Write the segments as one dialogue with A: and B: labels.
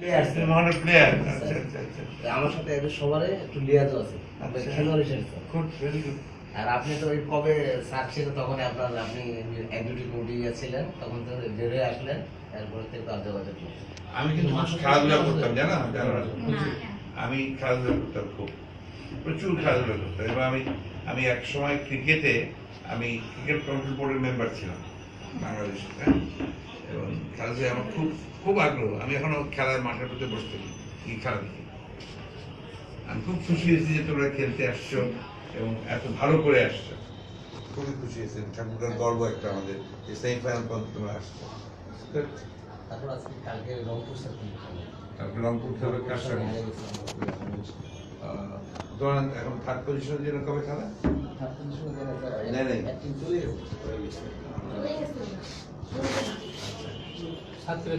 A: Player আমার সাথে এদের সবারে একটু লিয়াজও আছে।
B: আচ্ছা।
A: খেলোয়াড় হিসেবে।
B: গুড
A: আর আপনি তো ওই কবে স্যার ছিল তখন আপনার আপনি ছিলেন তখন তো বের হয়ে আসলেন এরপর থেকে যোগাযোগ।
B: আমি কিন্তু খেলাধুলা করতাম জানো জানো আমি খেলাধুলা করতাম খুব। প্রচুর খেলাধুলা করতাম। এবং আমি আমি এক সময় ক্রিকেটে আমি ক্রিকেট কন্ট্রোল বোর্ডের মেম্বার ছিলাম বাংলাদেশে হ্যাঁ? এবং খেলাধুলায় আমার খুব খুব আগ্রহ। আমি এখনও খেলার মাঠের মধ্যে বসতে কি খেলা দেখি। আমি খুব খুশি হয়েছি যে তোমরা খেলতে আসছো এবং এত ভালো করে আসছো। খুবই খুশি হয়েছি। ঠাকুরটার গর্ব একটা আমাদের যে সেমিফাইনাল পর্যন্ত তোমরা আসছো।
A: তারপর আজকে কালকে রংপুর স্যার কি
B: রংপুর খেলবে কার সঙ্গে?
A: হারিয়ে গেছিলাম।
B: আহ, তোমার এখন থার্ড পজিশনের জন্য কবে খেলা?
A: তো শুনে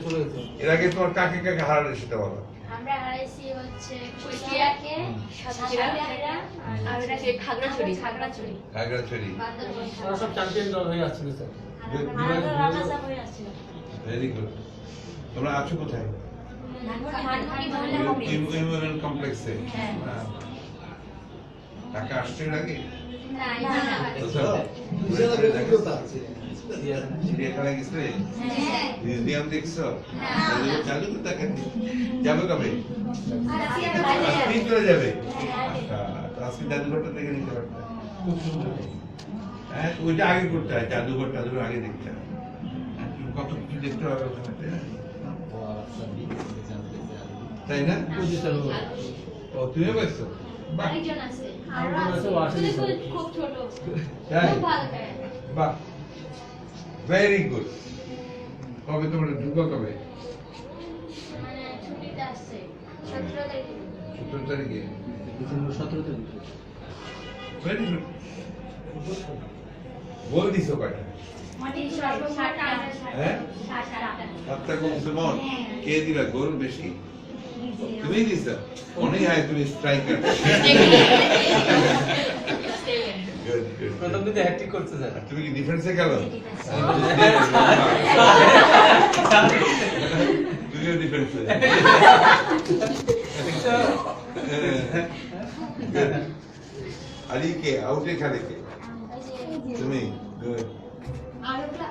A: চলে গেছে।
B: এর আগে তোমার কাকে কাকে হারালে সেটা বলো।
C: আমরা হারাইছি হচ্ছে কুষ্টিয়াকে সাতক্ষীরা আর খাগড়াছড়ি। খাগড়াছড়ি।
B: খাগড়াছড়ি।
C: বান্দরবান।
D: সব চ্যাম্পিয়ন দল হয়ে আসছিল স্যার।
C: আমরা হয়ে আসছিল।
B: ভেরি গুড তোমরা আছো কোথায়? কমপ্লেক্সে
C: হ্যাঁ।
B: টাকা আসছে এর আগে
C: না না
B: কোথাও? চিড়িয়াখানায় গেছিলে
C: হ্যাঁ।
B: মিউজিয়াম দেখছ? চালু চালু টাকা যাবে কবে? আজকেই চলে যাবে? আচ্ছা, আজকে জাদুঘরটা দেখে নিতে পারবে। খুব সুন্দর হ্যাঁ ওইটা আগে করতে হয় জাদুঘর টাদুঘর আগে দেখতে হয়। হ্যাঁ, কত কিছু দেখতে হবে ওখানে তাই না?
A: আচ্ছা,
B: ও তুমিও পাইছো বাহ বাহ। ভেরি গুড কবে তোমরা ঢুকো কবে?
C: মানে আসছে। সতেরো তারিখে।
B: সতেরো তারিখে।
A: ডিসেম্বর সতেরো তারিখ।
B: ভেরি গুড গোল দিছো কয়টা?
C: মানে সাতটা।
B: হ্যাঁ?
C: সাতটা
B: সাতটা। গোল সুমন কে দিলা গোল বেশি? তুমি দিছো মনে হয় তুমি স্ট্রাইকার গুড গুড
D: প্রথম দিকে হ্যাট্রিক করছে স্যার
B: তুমি কি ডিফেন্সে খেলো তুমিও ডিফেন্সে আলি কে আউটে খেলে কে তুমি গুড
C: আর ওটা